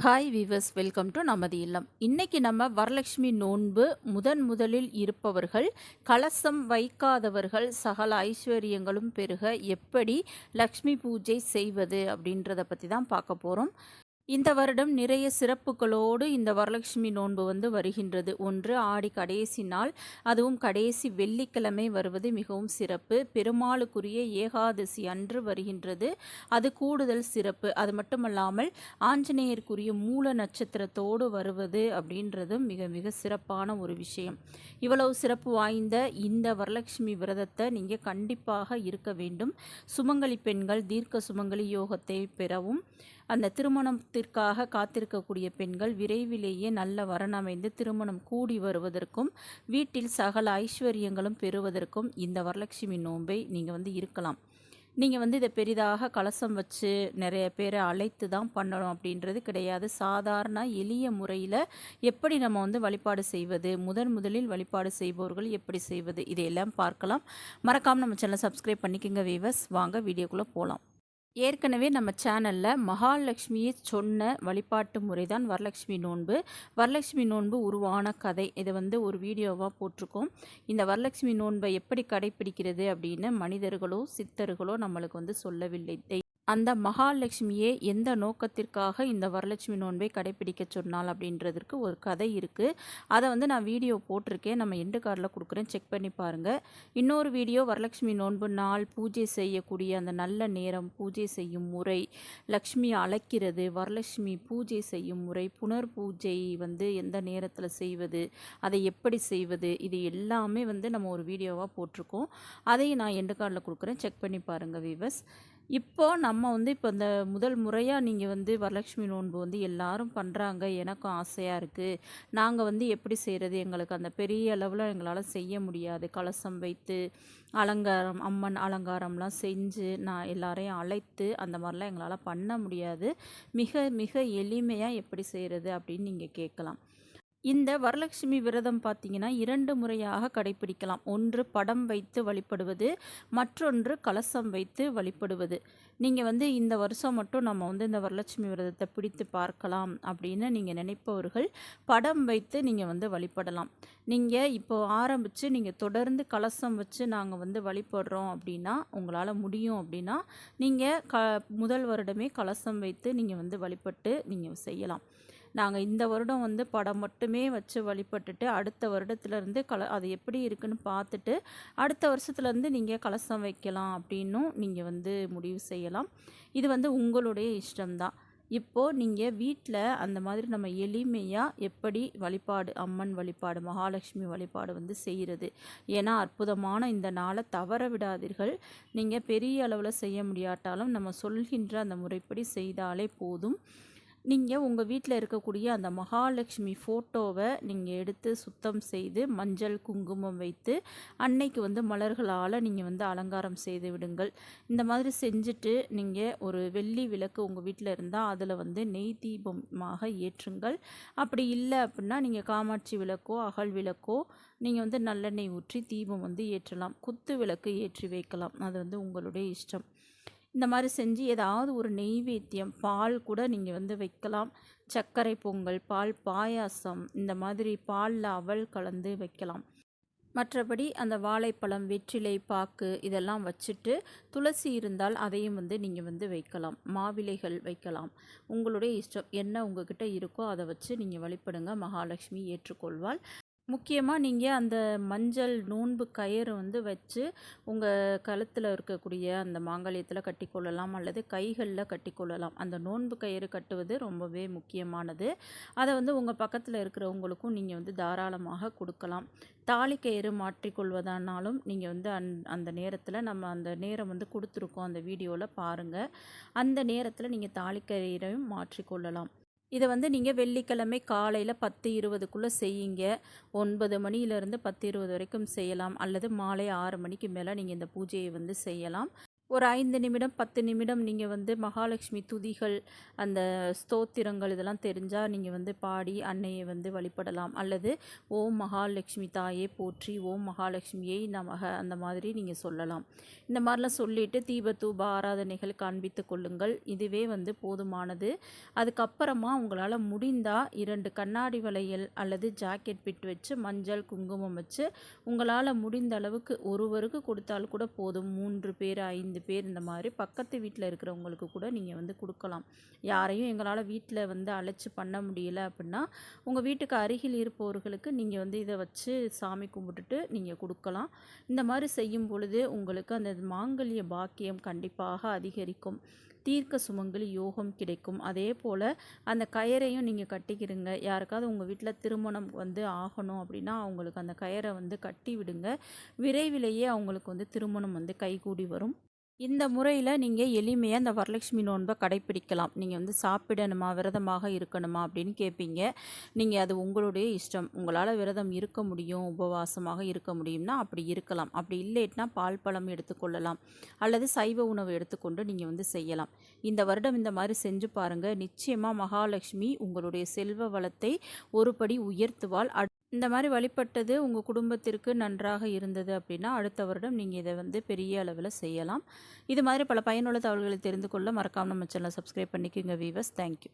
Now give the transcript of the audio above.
Hi viewers welcome to நமது இல்லம். இன்னைக்கு நம்ம வரலட்சுமி நோன்பு முதன் முதலில் இருப்பவர்கள் கலசம் வைக்காதவர்கள் சகல ஐஸ்வர்யங்களும் பெருக எப்படி லக்ஷ்மி பூஜை செய்வது அப்படின்றத பற்றி தான் பார்க்க போகிறோம் இந்த வருடம் நிறைய சிறப்புகளோடு இந்த வரலட்சுமி நோன்பு வந்து வருகின்றது. ஒன்று ஆடி கடைசி நாள். அதுவும் கடைசி வெள்ளிக்கிழமை வருவது மிகவும் சிறப்பு. பெருமாளுக்குரிய ஏகாதசி அன்று வருகின்றது. அது கூடுதல் சிறப்பு. அது மட்டுமல்லாமல் ஆஞ்சநேயருக்குரிய மூல நட்சத்திரத்தோடு வருவது அப்படின்றதும் மிக மிக சிறப்பான ஒரு விஷயம். இவ்வளவு சிறப்பு வாய்ந்த இந்த வரலட்சுமி விரதத்தை நீங்கள் கண்டிப்பாக இருக்க வேண்டும். சுமங்கலி பெண்கள் தீர்க்க சுமங்கலி யோகத்தை பெறவும் அந்த திருமணத்திற்காக காத்திருக்கக்கூடிய பெண்கள் விரைவிலேயே நல்ல வரணமைந்து திருமணம் கூடி வருவதற்கும் வீட்டில் சகல ஐஸ்வர்யங்களும் பெறுவதற்கும் இந்த வரலட்சுமி நோன்பை நீங்கள் வந்து இருக்கலாம். நீங்கள் வந்து இதை பெரிதாக கலசம் வச்சு நிறைய பேரை அழைத்து தான் பண்ணணும் அப்படின்றது கிடையாது. சாதாரண எளிய முறையில் எப்படி நம்ம வந்து வழிபாடு செய்வது முதன் முதலில் வழிபாடு செய்பவர்கள் எப்படி செய்வது இதையெல்லாம் பார்க்கலாம். மறக்காமல் நம்ம சேனலை சப்ஸ்கிரைப் பண்ணிக்கோங்க வீவர்ஸ் வாங்க வீடியோக்குள்ளே போகலாம் ஏற்கனவே நம்ம சேனலில் மகாலட்சுமியை சொன்ன வழிபாட்டு முறை தான் வரலட்சுமி நோன்பு. வரலட்சுமி நோன்பு உருவான கதை. இதை வந்து ஒரு வீடியோவாக போட்டிருக்கோம். இந்த வரலட்சுமி நோன்பை எப்படி கடைப்பிடிக்கிறது அப்படின்னு மனிதர்களோ சித்தர்களோ நம்மளுக்கு வந்து சொல்லவில்லை. அந்த மகாலட்சுமியே எந்த நோக்கத்திற்காக இந்த வரலட்சுமி நோன்பை கடைபிடிக்க சொன்னால் அப்படின்றதுக்கு ஒரு கதை இருக்குது அதை வந்து நான் வீடியோ போட்டிருக்கேன். நம்ம எண்டு கார்டில் கொடுக்குறேன். செக் பண்ணி பாருங்கள் இன்னொரு வீடியோ வரலட்சுமி நோன்பு நாள் பூஜை செய்யக்கூடிய அந்த நல்ல நேரம் பூஜை செய்யும் முறை லக்ஷ்மி அழைக்கிறது வரலட்சுமி பூஜை செய்யும் முறை புனர் பூஜை வந்து எந்த நேரத்தில் செய்வது அதை எப்படி செய்வது இது எல்லாமே வந்து நம்ம ஒரு வீடியோவாக போட்டிருக்கோம். அதையும் நான் எண்டு கார்டில் கொடுக்குறேன். செக் பண்ணி பாருங்கள் வீவர்ஸ் இப்போ நம்ம வந்து இப்போ இந்த முதல் முறையாக நீங்கள் வந்து வரலட்சுமி நோன்பு வந்து எல்லாரும் பண்ணுறாங்க எனக்கும் ஆசையாக இருக்குது நாங்கள் வந்து எப்படி செய்கிறது எங்களுக்கு அந்த பெரிய அளவில் எங்களால் செய்ய முடியாது. கலசம் வைத்து அலங்காரம் அம்மன் அலங்காரம்லாம் செஞ்சு நான் எல்லாரையும் அழைத்து அந்த மாதிரிலாம் எங்களால் பண்ண முடியாது. மிக மிக எளிமையாக எப்படி செய்கிறது அப்படின்னு நீங்கள் கேட்கலாம். இந்த வரலட்சுமி விரதம் பார்த்தீங்கன்னா இரண்டு முறையாக கடைபிடிக்கலாம் ஒன்று படம் வைத்து வழிபடுவது மற்றொன்று கலசம் வைத்து வழிபடுவது. நீங்கள் வந்து இந்த வருஷம் மட்டும் நம்ம வந்து இந்த வரலட்சுமி விரதத்தை பிடித்து பார்க்கலாம் அப்படின்னு நீங்கள் நினைப்பவர்கள் படம் வைத்து நீங்கள் வந்து வழிபடலாம். நீங்கள் இப்போ ஆரம்பித்து நீங்கள் தொடர்ந்து கலசம் வச்சு நாங்கள் வந்து வழிபடுறோம் அப்படின்னா உங்களால் முடியும் அப்படின்னா நீங்கள் க முதல் வருடமே கலசம் வைத்து நீங்கள் வந்து வழிபட்டு நீங்கள் செய்யலாம். நாங்கள் இந்த வருடம் வந்து படம் மட்டுமே வச்சு வழிபட்டுட்டு அடுத்த வருடத்துலேருந்து கல அது எப்படி இருக்குன்னு பார்த்துட்டு அடுத்த வருஷத்துலேருந்து நீங்கள் கலசம் வைக்கலாம் அப்படின்னும் நீங்கள் வந்து முடிவு செய்யலாம். இது வந்து உங்களுடைய இஷ்டம்தான். இப்போது நீங்கள் வீட்டில் அந்த மாதிரி நம்ம எளிமையாக எப்படி வழிபாடு அம்மன் வழிபாடு மகாலட்சுமி வழிபாடு வந்து செய்கிறது ஏன்னா அற்புதமான இந்த நாளை தவற விடாதீர்கள். நீங்கள் பெரிய அளவில் செய்ய முடியாட்டாலும் நம்ம சொல்கின்ற அந்த முறைப்படி செய்தாலே போதும். நீங்கள் உங்கள் வீட்டில் இருக்கக்கூடிய அந்த மகாலட்சுமி ஃபோட்டோவை நீங்கள் எடுத்து சுத்தம் செய்து மஞ்சள் குங்குமம் வைத்து அன்னைக்கு வந்து மலர்களால் நீங்கள் வந்து அலங்காரம் செய்து விடுங்கள். இந்த மாதிரி செஞ்சுட்டு நீங்கள் ஒரு வெள்ளி விளக்கு உங்கள் வீட்டில் இருந்தால் அதில் வந்து நெய் தீபமாக ஏற்றுங்கள். அப்படி இல்லை அப்படின்னா நீங்கள் காமாட்சி விளக்கோ அகல் விளக்கோ நீங்கள் வந்து நல்லெண்ணெய் ஊற்றி தீபம் வந்து ஏற்றலாம். குத்து விளக்கு ஏற்றி வைக்கலாம். அது வந்து உங்களுடைய இஷ்டம். இந்த மாதிரி செஞ்சு ஏதாவது ஒரு நெய்வேத்தியம் பால் கூட நீங்கள் வந்து வைக்கலாம். சர்க்கரை பொங்கல் பால் பாயாசம் இந்த மாதிரி பாலில் அவல் கலந்து வைக்கலாம். மற்றபடி அந்த வாழைப்பழம் வெற்றிலை பாக்கு இதெல்லாம் வச்சுட்டு துளசி இருந்தால் அதையும் வந்து நீங்கள் வந்து வைக்கலாம். மாவிலைகள் வைக்கலாம். உங்களுடைய இஷ்டம் என்ன உங்ககிட்ட இருக்கோ அதை வச்சு நீங்கள் வழிபடுங்க. மகாலட்சுமி ஏற்றுக்கொள்வாள். முக்கியமாக நீங்கள் அந்த மஞ்சள் நோன்பு கயிறு வந்து வச்சு உங்கள் கழுத்தில் இருக்கக்கூடிய அந்த மாங்கல்யத்தில் கட்டிக்கொள்ளலாம் அல்லது கைகளில் கட்டிக்கொள்ளலாம் அந்த நோன்பு கயிறு கட்டுவது ரொம்பவே முக்கியமானது. அதை வந்து உங்கள் பக்கத்தில் இருக்கிறவங்களுக்கும் நீங்கள் வந்து தாராளமாக கொடுக்கலாம். தாலி கயிறு மாற்றிக்கொள்வதானாலும் நீங்கள் வந்து அந் அந்த நேரத்தில் நம்ம அந்த நேரம் வந்து கொடுத்துருக்கோம் அந்த வீடியோவில் பாருங்கள் அந்த நேரத்தில் நீங்கள் தாலி கயிறையும் மாற்றிக்கொள்ளலாம் இதை வந்து நீங்கள் வெள்ளிக்கிழமை காலையில் பத்து இருபதுக்குள்ளே செய்யுங்க. ஒன்பது மணியிலேருந்து பத்து இருபது வரைக்கும் செய்யலாம். அல்லது மாலை ஆறு மணிக்கு மேலே நீங்கள் இந்த பூஜையை வந்து செய்யலாம். ஒரு ஐந்து நிமிடம் பத்து நிமிடம் நீங்கள் வந்து மகாலட்சுமி துதிகள் அந்த ஸ்தோத்திரங்கள் இதெல்லாம் தெரிஞ்சால் நீங்கள் வந்து பாடி அன்னையை வந்து வழிபடலாம். அல்லது ஓம் மகாலட்சுமி தாயே போற்றி ஓம் மகாலட்சுமியை நமக அந்த மாதிரி நீங்கள் சொல்லலாம். இந்த மாதிரிலாம் சொல்லிவிட்டு தீப தூப ஆராதனைகள் காண்பித்து கொள்ளுங்கள். இதுவே வந்து போதுமானது. அதுக்கப்புறமா உங்களால் முடிந்தால் இரண்டு கண்ணாடி வளையல் அல்லது ஜாக்கெட் பிட் வச்சு மஞ்சள் குங்குமம் வச்சு உங்களால் முடிந்த அளவுக்கு ஒருவருக்கு கொடுத்தால் கூட போதும். மூன்று பேர் ஐந்து பேர் இந்த மாதிரி பக்கத்து வீட்டில் இருக்கிறவங்களுக்கு கூட நீங்கள் வந்து கொடுக்கலாம். யாரையும் எங்களால் வீட்டில் வந்து அழைச்சி பண்ண முடியல அப்படின்னா உங்கள் வீட்டுக்கு அருகில் இருப்பவர்களுக்கு நீங்கள் வந்து இதை வச்சு சாமி கும்பிட்டுட்டு நீங்கள் கொடுக்கலாம். இந்த மாதிரி செய்யும் பொழுது உங்களுக்கு அந்த மாங்கல்ய பாக்கியம் கண்டிப்பாக அதிகரிக்கும். தீர்க்க சுமங்கலி யோகம் கிடைக்கும். அதே போல் அந்த கயரையும் நீங்கள் கட்டிக்கிடுங்க. யாருக்காவது உங்கள் வீட்டில் திருமணம் வந்து ஆகணும் அப்படின்னா அவங்களுக்கு அந்த கயரை வந்து கட்டி விடுங்க. விரைவிலேயே அவங்களுக்கு வந்து திருமணம் வந்து கைகூடி வரும். இந்த முறையில் நீங்கள் எளிமையாக இந்த வரலட்சுமி நோன்பை கடைப்பிடிக்கலாம். நீங்கள் வந்து சாப்பிடணுமா விரதமாக இருக்கணுமா அப்படின்னு கேட்பீங்க நீங்கள் அது உங்களுடைய இஷ்டம். உங்களால் விரதம் இருக்க முடியும் உபவாசமாக இருக்க முடியும்னா அப்படி இருக்கலாம். அப்படி இல்லைன்னா பால் பழம் எடுத்துக்கொள்ளலாம் அல்லது சைவ உணவு எடுத்துக்கொண்டு நீங்கள் வந்து செய்யலாம். இந்த வருடம் இந்த மாதிரி செஞ்சு பாருங்கள் நிச்சயமாக மகாலட்சுமி உங்களுடைய செல்வ வளத்தை ஒருபடி உயர்த்துவாள். இந்த மாதிரி வழிபட்டது உங்கள் குடும்பத்திற்கு நன்றாக இருந்தது அப்படின்னா அடுத்த வருடம் நீங்கள் இதை வந்து பெரிய அளவில் செய்யலாம். இது மாதிரி பல பயனுள்ள தகவல்களை தெரிந்து கொள்ள மறக்காமல் நம்ம சேனலை சப்ஸ்கிரைப் பண்ணிக்கோங்க வீவர்ஸ் தேங்க்யூ